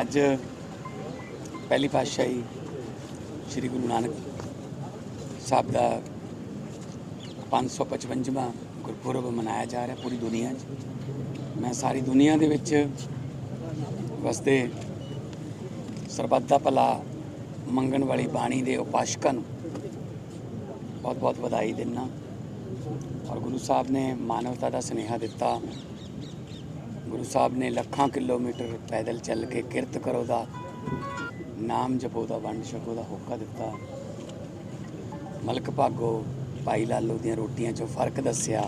ਅੱਜ ਪਹਿਲੀ ਪਾਤਸ਼ਾਹੀ ਸ੍ਰੀ ਗੁਰੂ ਨਾਨਕ ਸਾਹਿਬ ਦਾ 555ਵਾਂ ਗੁਰਪੁਰਬ ਮਨਾਇਆ ਜਾ ਰਿਹਾ ਪੂਰੀ ਦੁਨੀਆ 'ਚ। ਮੈਂ ਸਾਰੀ ਦੁਨੀਆ ਦੇ ਵਿੱਚ ਵਸਦੇ ਸਰਬੱਤ ਦਾ ਭਲਾ ਮੰਗਣ ਵਾਲੀ ਬਾਣੀ ਦੇ ਉਪਾਸ਼ਕਾਂ ਨੂੰ ਬਹੁਤ ਬਹੁਤ ਵਧਾਈ ਦਿੰਦਾ। ਔਰ ਗੁਰੂ ਸਾਹਿਬ ਨੇ ਮਾਨਵਤਾ ਦਾ ਸੁਨੇਹਾ ਦਿੱਤਾ। ਗੁਰੂ ਸਾਹਿਬ ਨੇ ਲੱਖਾਂ ਕਿਲੋਮੀਟਰ ਪੈਦਲ ਚੱਲ ਕੇ ਕਿਰਤ ਕਰੋ ਦਾ ਨਾਮ ਜਪੋ ਦਾ, ਵੰਡ ਛਕੋ ਦਾ, ਹੋਕਾ ਦਿੱਤਾ। ਮਲਕ ਭਾਗੋ, ਭਾਈ ਲਾਲੋ ਦੀਆਂ ਰੋਟੀਆਂ 'ਚੋਂ ਫ਼ਰਕ ਦੱਸਿਆ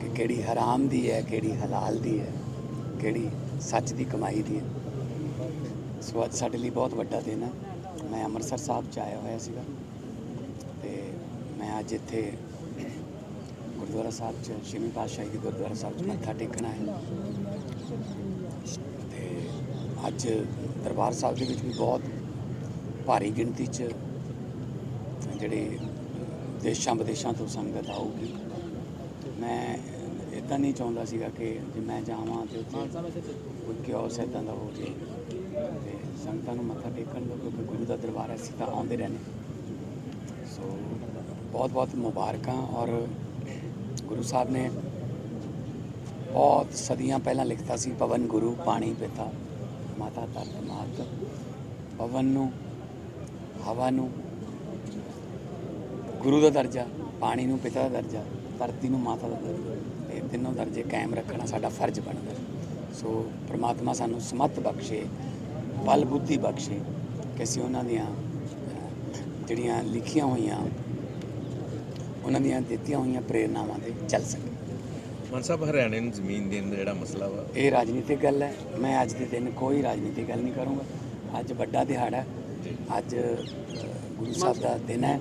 ਕਿ ਕਿਹੜੀ ਹਰਾਮ ਦੀ ਹੈ, ਕਿਹੜੀ ਹਲਾਲ ਦੀ ਹੈ, ਕਿਹੜੀ ਸੱਚ ਦੀ ਕਮਾਈ ਦੀ ਹੈ। ਸੋ ਅੱਜ ਸਾਡੇ ਲਈ ਬਹੁਤ ਵੱਡਾ ਦਿਨ ਹੈ। ਮੈਂ ਅੰਮ੍ਰਿਤਸਰ ਸਾਹਿਬ 'ਚ ਆਇਆ ਹੋਇਆ ਸੀਗਾ ਤੇ ਮੈਂ ਅੱਜ ਇੱਥੇ ਗੁਰਦੁਆਰਾ ਸਾਹਿਬ 'ਚ ਛੇਵੀਂ ਪਾਤਸ਼ਾਹੀ ਦੇ ਗੁਰਦੁਆਰਾ ਸਾਹਿਬ 'ਚ ਮੱਥਾ ਟੇਕਣਾ ਹੈ। ਤੇ ਅੱਜ ਦਰਬਾਰ ਸਾਹਿਬ ਦੇ ਵਿੱਚ ਵੀ ਬਹੁਤ ਭਾਰੀ ਗਿਣਤੀ 'ਚ ਜਿਹੜੇ ਦੇਸ਼ਾਂ ਵਿਦੇਸ਼ਾਂ ਤੋਂ ਸੰਗਤ ਆਊਗੀ। ਮੈਂ ਇਦਾਂ ਨਹੀਂ ਚਾਹੁੰਦਾ ਸੀਗਾ ਕਿ ਜੇ ਮੈਂ ਜਾਵਾਂ ਤੇ ਉੱਥੇ ਕੋਈ ਕਿਉਸ ਇਦਾਂ ਦਾ ਹੋ ਜੇ ਤੇ ਸੰਗਤਾਂ ਨੂੰ ਮੱਥਾ ਟੇਕਣ ਦਾ, ਕਿਉਂਕਿ ਗੁਰੂ ਦਾ ਦਰਬਾਰ ਹੈ, ਅਸੀਂ ਤਾਂ ਆਉਂਦੇ ਰਹਿੰਦੇ ਸੋ ਬਹੁਤ ਬਹੁਤ ਮੁਬਾਰਕਾਂ ਔਰ ਗੁਰੂ ਸਾਹਿਬ ਨੇ ਬਹੁਤ ਸਦੀਆਂ ਪਹਿਲਾਂ ਲਿਖਤਾ ਸੀ ਪਵਨ ਗੁਰੂ ਪਾਣੀ ਪਿਤਾ, ਮਾਤਾ ਧਰਤ ਮਾਤ ਪਵਨ ਨੂੰ, ਹਵਾ ਨੂੰ, ਗੁਰੂ ਦਾ ਦਰਜਾ, ਪਾਣੀ ਨੂੰ, ਪਿਤਾ ਦਾ ਦਰਜਾ, ਧਰਤੀ ਨੂੰ, ਮਾਤਾ ਦਾ ਦਰਜਾ। ਇਹ ਤਿੰਨੋਂ ਦਰਜੇ ਕਾਇਮ ਰੱਖਣਾ ਸਾਡਾ ਫਰਜ਼ ਬਣਦਾ। ਸੋ ਪ੍ਰਮਾਤਮਾ ਸਾਨੂੰ ਸਮਤ ਬਖਸ਼ੇ, ਬਲ ਬੁੱਧੀ ਬਖਸ਼ੇ ਕਿ ਅਸੀਂ ਉਹਨਾਂ ਦੀਆਂ ਜਿਹੜੀਆਂ ਲਿਖੀਆਂ ਹੋਈਆਂ ਉਹਨਾਂ ਦੀਆਂ ਦਿੱਤੀਆਂ ਹੋਈਆਂ ਪ੍ਰੇਰਨਾਵਾਂ ਤੇ ਚੱਲ ਸਕੀਏ ਮਾਨ ਸਾਹਿਬ ਹਰਿਆਣੇ ਨੂੰ ਜ਼ਮੀਨ ਦੇਣ ਦਾ ਜਿਹੜਾ ਮਸਲਾ ਵਾ। ਇਹ ਰਾਜਨੀਤਿਕ ਗੱਲ ਹੈ। ਮੈਂ ਅੱਜ ਦੇ ਦਿਨ ਕੋਈ ਰਾਜਨੀਤਿਕ ਗੱਲ ਨਹੀਂ ਕਰੂੰਗਾ। ਅੱਜ ਵੱਡਾ ਦਿਹਾੜਾ ਅੱਜ ਗੁਰੂ ਸਾਹਿਬ ਦਾ ਦਿਨ ਹੈ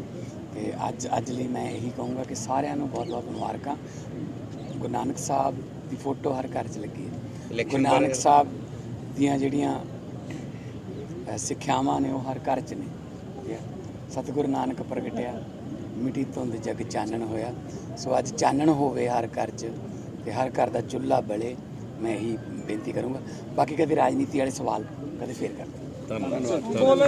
ਤੇ ਅੱਜ ਅੱਜ ਲਈ ਮੈਂ ਇਹੀ ਕਹੂੰਗਾ ਕਿ ਸਾਰਿਆਂ ਨੂੰ ਬਹੁਤ ਬਹੁਤ ਮੁਬਾਰਕਾਂ। ਗੁਰੂ ਨਾਨਕ ਸਾਹਿਬ ਦੀ ਫੋਟੋ ਹਰ ਘਰ 'ਚ ਲੱਗੀ ਹੈ। ਗੁਰੂ ਨਾਨਕ ਸਾਹਿਬ ਦੀਆਂ ਜਿਹੜੀਆਂ ਸਿੱਖਿਆਵਾਂ ਨੇ ਉਹ ਹਰ ਘਰ 'ਚ ਨੇ। ਸਤਿਗੁਰੂ ਨਾਨਕ ਪ੍ਰਗਟਿਆ। ਮਿੱਟੀ ਧੁੰਦ ਜਗ ਚਾਨਣ ਹੋਇਆ। ਸੋ ਅੱਜ ਚਾਨਣ ਹੋਵੇ ਹਰ ਘਰ 'ਚ ਤੇ ਹਰ ਘਰ ਦਾ ਚੁੱਲ੍ਹਾ ਬਲੇ ਮੈਂ ਇਹੀ ਬੇਨਤੀ ਕਰੂੰਗਾ। ਬਾਕੀ ਕਦੇ ਰਾਜਨੀਤੀ ਵਾਲੇ ਸਵਾਲ ਕਦੇ ਫੇਰ ਕਰਾਂਗੇ ਧੰਨਵਾਦ। ਧੰਨਵਾਦ